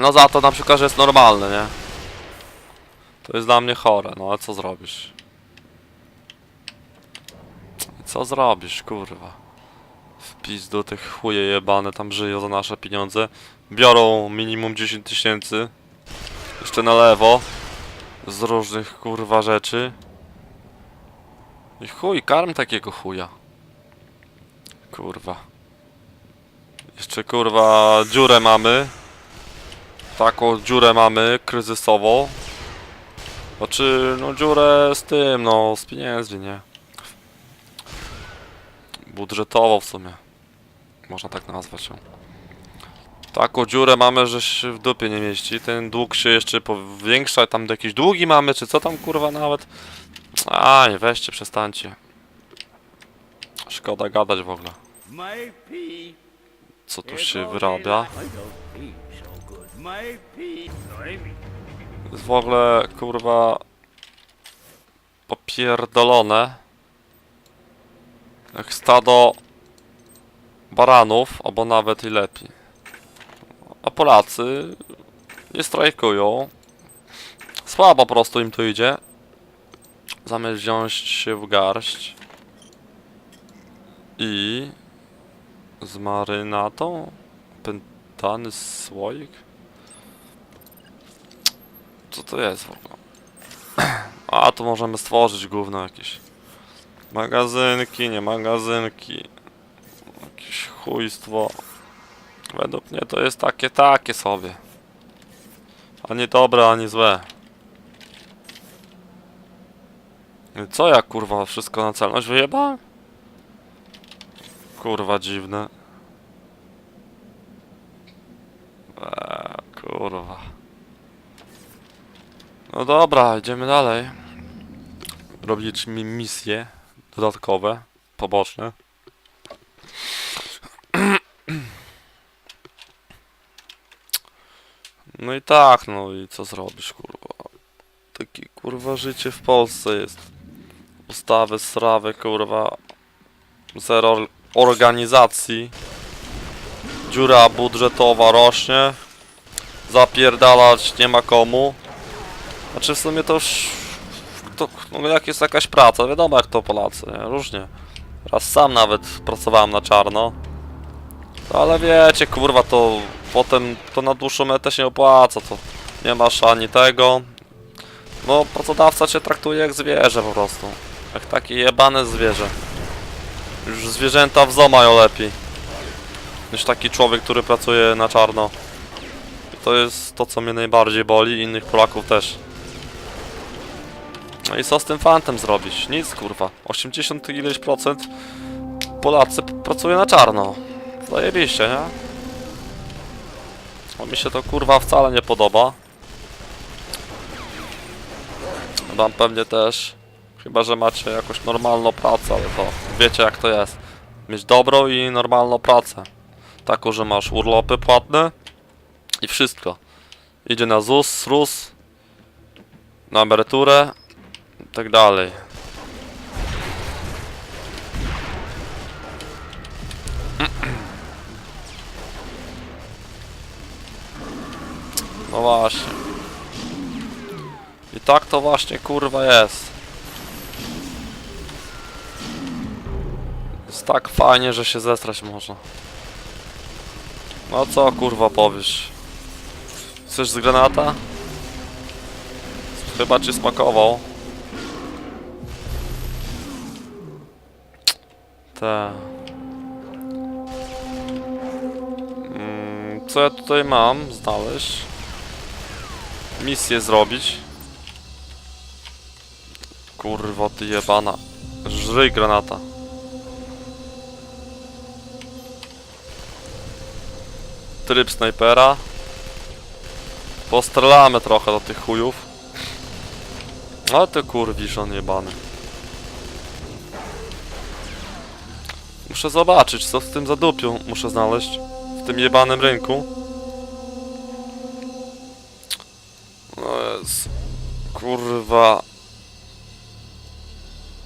No za to na przykład, że jest normalne, nie? To jest dla mnie chore, no ale co zrobisz? Co zrobisz, kurwa? W pizdu tych chuje jebane tam żyją za nasze pieniądze. Biorą minimum 10 tysięcy. Jeszcze na lewo. Z różnych kurwa rzeczy. I chuj, karm takiego chuja. Kurwa. Jeszcze kurwa dziurę mamy. Taką dziurę mamy kryzysową. Znaczy, no dziurę z tym, no z pieniędzy, nie? Budżetową w sumie. Można tak nazwać ją. Taką dziurę mamy, że się w dupie nie mieści. Ten dług się jeszcze powiększa. Tam jakieś długi mamy, czy co tam kurwa nawet. A, nie weźcie, przestańcie. Szkoda gadać w ogóle. Co tu się wyrabia. Jest w ogóle kurwa popierdolone jak stado baranów, albo nawet i lepiej. A Polacy nie strajkują. Słabo po prostu im to idzie. Zamiast wziąć się w garść i z marynatą pętany słoik to jest w ogóle? A, tu możemy stworzyć gówno jakieś. Magazynki, nie magazynki. Jakieś chujstwo. Według mnie to jest takie, takie sobie. Ani dobre, ani złe. Co ja kurwa wszystko na celność wyjebałem? Kurwa dziwne. Eee, kurwa. No dobra, idziemy dalej. Robić mi misje dodatkowe, poboczne. No i tak, no i co zrobisz, kurwa. Takie kurwa życie w Polsce jest. Ustawy, strawy, kurwa. Zero or- organizacji. Dziura budżetowa rośnie. Zapierdalać nie ma komu. Znaczy w sumie to już... To, no jak jest jakaś praca, wiadomo jak to Polacy, nie? Różnie. Raz sam nawet pracowałem na czarno. Ale wiecie, kurwa, to potem to na dłuższą metę się opłaca, to nie masz ani tego. No, pracodawca cię traktuje jak zwierzę po prostu. Jak takie jebane zwierzę. Już zwierzęta w mają lepiej. Niż taki człowiek, który pracuje na czarno. I to jest to, co mnie najbardziej boli, innych Polaków też. No i co z tym fantem zrobić? Nic kurwa. 80 ileś procent Polacy pracuje na czarno. Zajebiście, nie? Bo mi się to kurwa wcale nie podoba. Wam pewnie też. Chyba, że macie jakąś normalną pracę, ale to wiecie jak to jest. Mieć dobrą i normalną pracę. Taką, że masz urlopy płatne i wszystko. Idzie na ZUS, SRUS, na emeryturę tak dalej. No właśnie. I tak to właśnie kurwa jest. Jest tak fajnie, że się zestrać można. No co kurwa powiesz? Chcesz z granata? Chyba ci smakował. Te. Mm, co ja tutaj mam znaleźć? Misję zrobić. Kurwa ty jebana. Żryj granata. Tryb snajpera. Postrzelamy trochę do tych chujów. A ty kurwisz on jebany. Muszę zobaczyć co z tym zadupią muszę znaleźć. W tym jebanym rynku. No jest. Kurwa.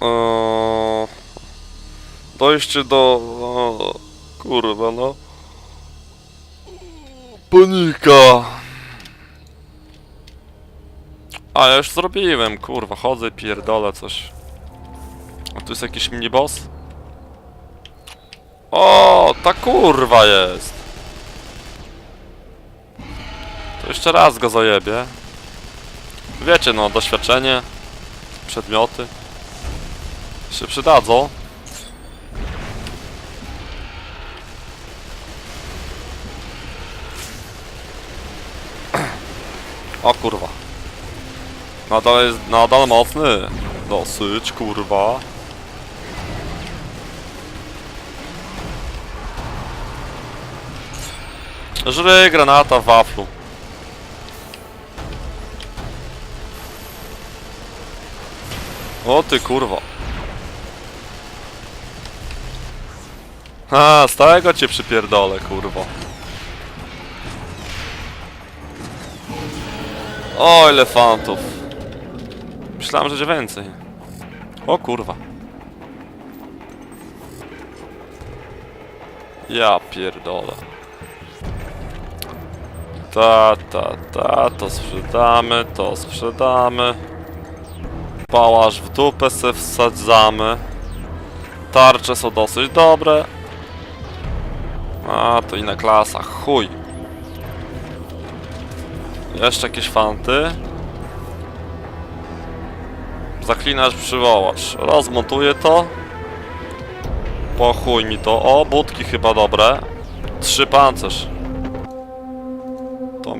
Eee, dojście do... O, kurwa no. Panika. A, ja już zrobiłem, kurwa, chodzę, pierdolę coś. A tu jest jakiś miniboss? O, ta kurwa jest! To jeszcze raz go zajebie. Wiecie, no, doświadczenie, przedmioty się przydadzą. O kurwa. Nadal jest, nadal mocny. Dosyć, kurwa. Żry granata w waflu. O ty kurwa. Ha, z tego cię przypierdolę, kurwa. O, ile fantów. Myślałem, że będzie więcej. O kurwa. Ja pierdolę. Ta, ta, ta, to sprzedamy, to sprzedamy. Pałaż w dupę se wsadzamy. Tarcze są dosyć dobre. A, to inna klasa, chuj. Jeszcze jakieś fanty. Zaklinacz przywołacz. Rozmontuję to. Po chuj mi to. O, budki chyba dobre. Trzy pancerz.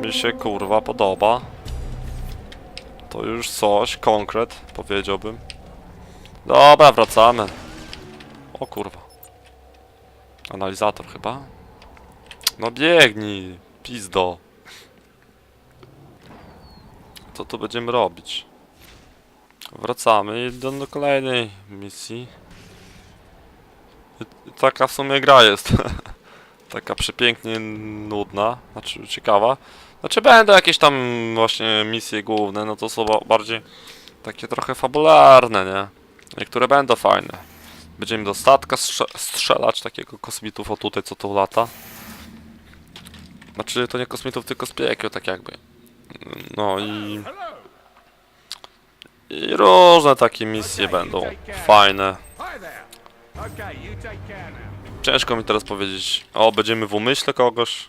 Mi się kurwa podoba. To już coś, konkret, powiedziałbym. Dobra, wracamy. O kurwa. Analizator chyba. No biegnij, pizdo. Co tu będziemy robić? Wracamy do, do kolejnej misji. I, i taka w sumie gra jest. taka przepięknie nudna, znaczy ciekawa. Znaczy będą jakieś tam właśnie misje główne, no to są ba- bardziej takie trochę fabularne, nie? Niektóre będą fajne. Będziemy do statka strze- strzelać, takiego kosmitów o tutaj co tu lata. Znaczy to nie kosmitów, tylko z piekieł, tak jakby. No i... I różne takie misje będą fajne. Ciężko mi teraz powiedzieć. O, będziemy w umyśle kogoś.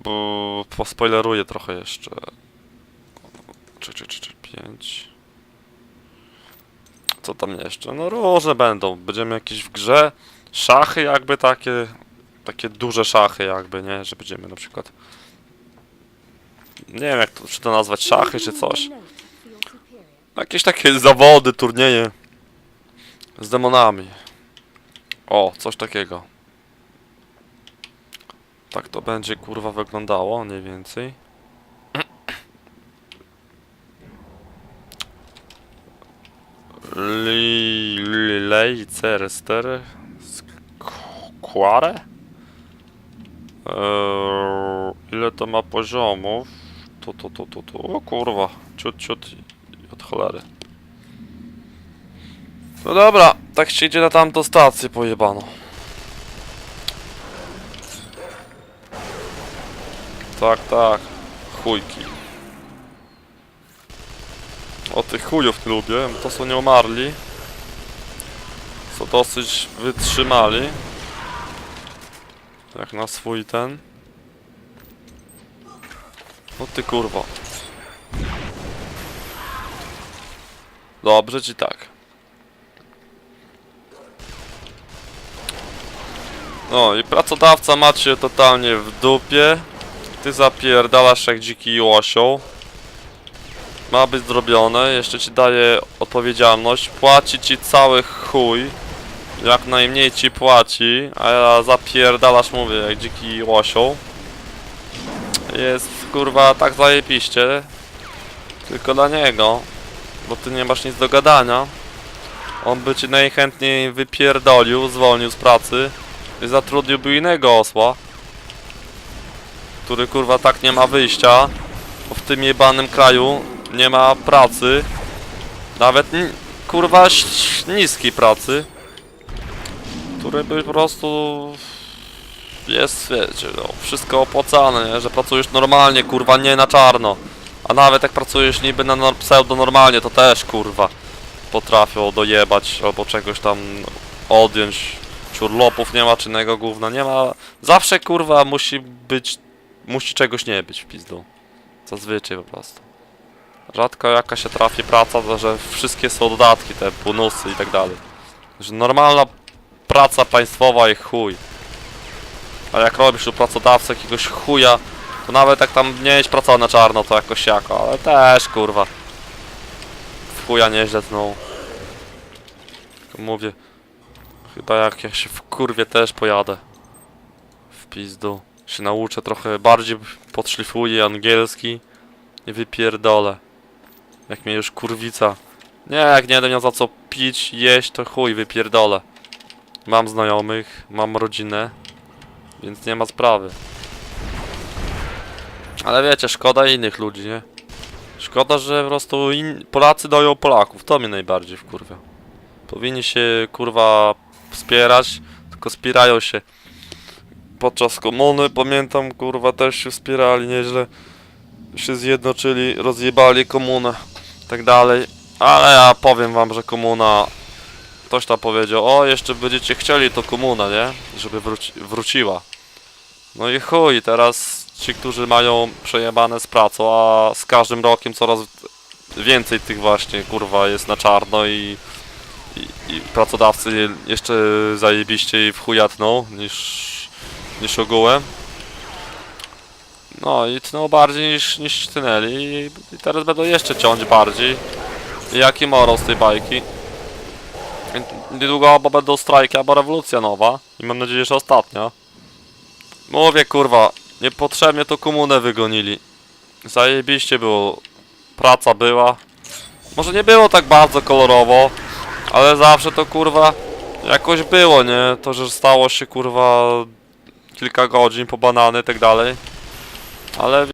Bo pospoileruję trochę jeszcze. 3, 3, 3, 5. Co tam jeszcze? No różne będą. Będziemy jakieś w grze. Szachy jakby takie. Takie duże szachy jakby, nie? Że będziemy na przykład. Nie wiem jak to, czy to nazwać szachy czy coś. Jakieś takie zawody, turnieje. Z demonami. O, coś takiego. Tak to będzie kurwa wyglądało, mniej więcej. Li... Lilej, cerester... Eee, ile to ma poziomów? Tu, tu, tu, tu, tu. O kurwa, ciut, ciut od cholery. No dobra, tak się idzie na tamtą stację pojebano. Tak, tak. Chujki. O tych chujów nie lubię, to są nie umarli. Są dosyć wytrzymali. Jak na swój ten. O ty kurwo. Dobrze ci tak. No i pracodawca macie totalnie w dupie. Ty zapierdalasz jak dziki łosioł. Ma być zrobione, jeszcze ci daje odpowiedzialność. Płaci ci cały chuj. Jak najmniej ci płaci, a ja zapierdalasz mówię jak dziki łosioł. Jest kurwa tak zajebiście. Tylko dla niego. Bo ty nie masz nic do gadania. On by ci najchętniej wypierdolił, zwolnił z pracy. I zatrudniłby innego osła który kurwa tak nie ma wyjścia, bo w tym jebanym kraju nie ma pracy, nawet kurwa niskiej pracy, który by po prostu jest, wiecie, no, wszystko opłacane, nie? że pracujesz normalnie, kurwa, nie na czarno. A nawet jak pracujesz niby na pseudo normalnie, to też kurwa potrafią dojebać albo czegoś tam odjąć. Czy urlopów nie ma, czy innego gówna nie ma. Zawsze kurwa musi być, musi czegoś nie być w pizdu. Zazwyczaj po prostu. Rzadko jaka się trafi praca, że wszystkie są dodatki, te bonusy i tak dalej. Że normalna praca państwowa i chuj. A jak robisz u pracodawcy jakiegoś chuja, to nawet jak tam nie jest pracował na czarno, to jakoś jako, ale też kurwa. W chuja nieźle tnął. Mówię, chyba jak ja się w kurwie też pojadę. W pizdu. Się nauczę trochę bardziej, podszlifuję angielski i wypierdolę. Jak mnie już kurwica. Nie, jak nie będę miał za co pić, jeść, to chuj, wypierdolę. Mam znajomych, mam rodzinę, więc nie ma sprawy. Ale wiecie, szkoda innych ludzi, nie? Szkoda, że po prostu. Polacy dają Polaków, to mnie najbardziej wkurwia. Powinni się, kurwa, wspierać, tylko wspierają się. Podczas komuny, pamiętam, kurwa, też się wspierali nieźle. Się zjednoczyli, rozjebali komunę, tak dalej. Ale ja powiem wam, że komuna... Ktoś tam powiedział, o, jeszcze będziecie chcieli to komuna, nie? Żeby wróci... wróciła. No i chuj, teraz ci, którzy mają przejebane z pracą, a z każdym rokiem coraz więcej tych właśnie, kurwa, jest na czarno i, i, i pracodawcy jeszcze zajebiście i w chuja tną niż, niż ogółem. No i tną bardziej niż, niż tnęli i, i teraz będą jeszcze ciąć bardziej. Jaki morał z tej bajki? Niedługo albo będą strajki, albo rewolucja nowa. I mam nadzieję, że ostatnia. Mówię kurwa, niepotrzebnie to komunę wygonili. Zajebiście było. Praca była. Może nie było tak bardzo kolorowo, ale zawsze to kurwa jakoś było, nie? To, że stało się kurwa kilka godzin po banany i tak dalej. Ale